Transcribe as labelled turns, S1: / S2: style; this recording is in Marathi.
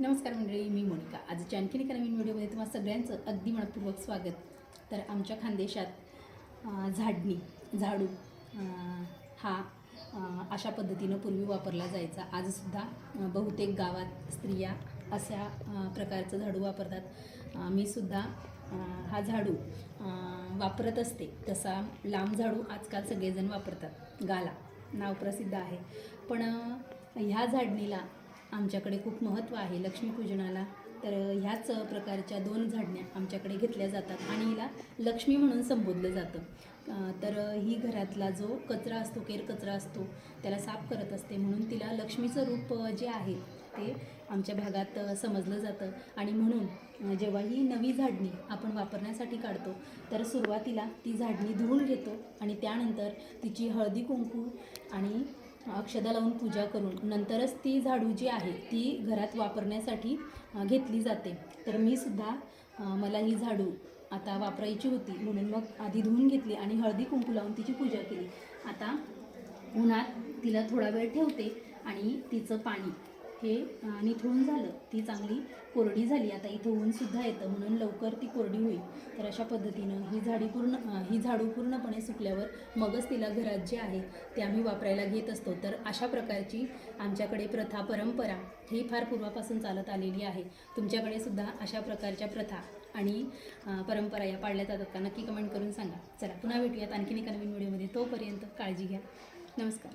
S1: नमस्कार मंडळी मी मोनिका. आजच्या आणखीन एका नवीन व्हिडिओमध्ये तुम्हाला सगळ्यांचं अगदी मनपूर्वक स्वागत. तर आमच्या खानदेशात झाडणी झाडू हा अशा पद्धतीनं पूर्वी वापरला जायचा. आजसुद्धा बहुतेक गावात स्त्रिया अशा प्रकारचं झाडू वापरतात. मीसुद्धा मी सुद्धा हा झाडू वापरत असते. तसा लांब झाडू आजकाल सगळेजण वापरतात. गाला नाव प्रसिद्ध आहे. पण ह्या झाडणीला आमच्याकडे खूप महत्त्व आहे लक्ष्मीपूजनाला. तर ह्याच प्रकारच्या दोन झाडण्या आमच्याकडे घेतल्या जातात आणि हिला लक्ष्मी म्हणून संबोधलं जातं. तर ही घरातला जो कचरा असतो केर कचरा असतो त्याला साफ करत असते म्हणून तिला लक्ष्मीचं रूप जे आहे ते आमच्या भागात समजलं जातं. आणि म्हणून जेव्हा ही नवी झाडणी आपण वापरण्यासाठी काढतो तर सुरुवातीला ती झाडणी धुवून घेतो आणि त्यानंतर तिची हळदी कुंकू आणि अक्षदा लावून पूजा करून नंतरच ती झाडू जी आहे ती घरात वापरण्यासाठी घेतली जाते. तर मी सुद्धा मला ही झाडू आता वापरायची होती. म्हणून मग आधी धुवून घेतली आणि हळदी कुंकू लावून तिची पूजा केली. आता उन्हात तिला थोडा वेळ ठेवते आणि तिचं पाणी हे निथळून झालं. ती चांगली कोरडी झाली. आता इथं ऊनसुद्धा येतं. म्हणून लवकर ती कोरडी होईल. तर अशा पद्धतीनं ही झाडी पूर्ण ही झाडू पूर्णपणे सुकल्यावर मगच तिला घरात जे आहे ते आम्ही वापरायला घेत असतो. तर अशा प्रकारची आमच्याकडे प्रथा परंपरा ही फार पूर्वापासून चालत आलेली आहे. तुमच्याकडे सुद्धा अशा प्रकारच्या प्रथा आणि परंपरा या पाळल्या जातात का? नक्की कमेंट करून सांगा. चला पुन्हा भेटूयात आणखीन एका नवीन व्हिडिओमध्ये. तोपर्यंत काळजी घ्या. नमस्कार.